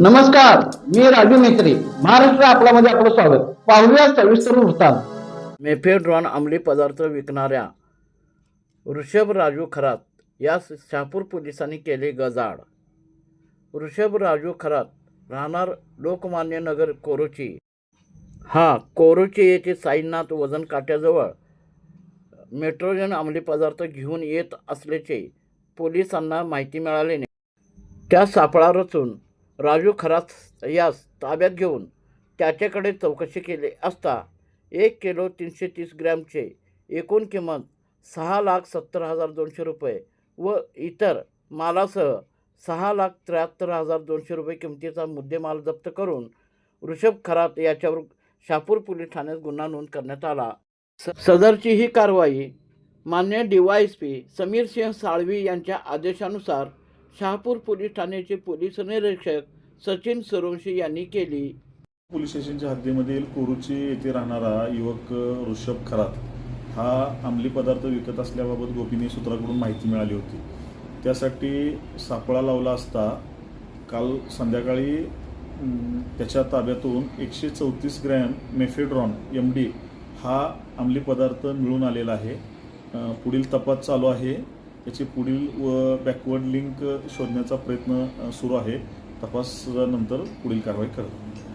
नमस्कार मी राजू मेत्री महाराष्ट्र आपल्यामध्ये आपलं स्वागत. पाहूया सविस्तर वृत्तांत. मेफेड्रॉन अंमली पदार्थ विकणाऱ्या ऋषभ राजू खरात यास शहापूर पोलिसांनी केले गजाड ऋषभ राजू खरात राहणार लोकमान्य नगर कोरोची. हा कोरोची येथे साईनाथ वजन काट्याजवळ मेट्रोजन अंमली पदार्थ घेऊन येत असल्याचे पोलिसांना माहिती मिळाल्याने त्या सापळा रचून राजू खरात यास ताब्यात घेऊन त्याच्याकडे चौकशी केली असता एक किलो तीनशे तीस ग्रॅमचे एकूण किंमत सहा लाख सत्तर हजार दोनशे रुपये व इतर मालासह सहा लाख त्र्याहत्तर हजार दोनशे रुपये किमतीचा मुद्देमाल जप्त करून ऋषभ खरात याच्यावर शापूर पोलीस ठाण्यात गुन्हा नोंद करण्यात आला. स सदरची ही कारवाई मान्य D Y S P Sameer Singh Salvi यांच्या आदेशानुसार शहापूर पोलीस ठाण्याचे पोलीस निरीक्षक सचिन सुरवंशी यांनी केली. पोलीस स्टेशनच्या हद्दीमधील कोरुची येथे राहणारा युवक ऋषभ खरात हा अंमली पदार्थ विकत असल्याबाबत गोपनीय सूत्राकडून माहिती मिळाली होती. त्यासाठी सापळा लावला असता काल संध्याकाळी त्याच्या ताब्यातून एकशे चौतीस ग्रॅम मेफेड्रॉन एम डी हा अंमली पदार्थ मिळून आलेला आहे. पुढील तपास चालू आहे. त्याची पुढील व बॅकवर्ड लिंक शोधण्याचा प्रयत्न सुरू आहे. तपासानंतर पुढील कारवाई करत.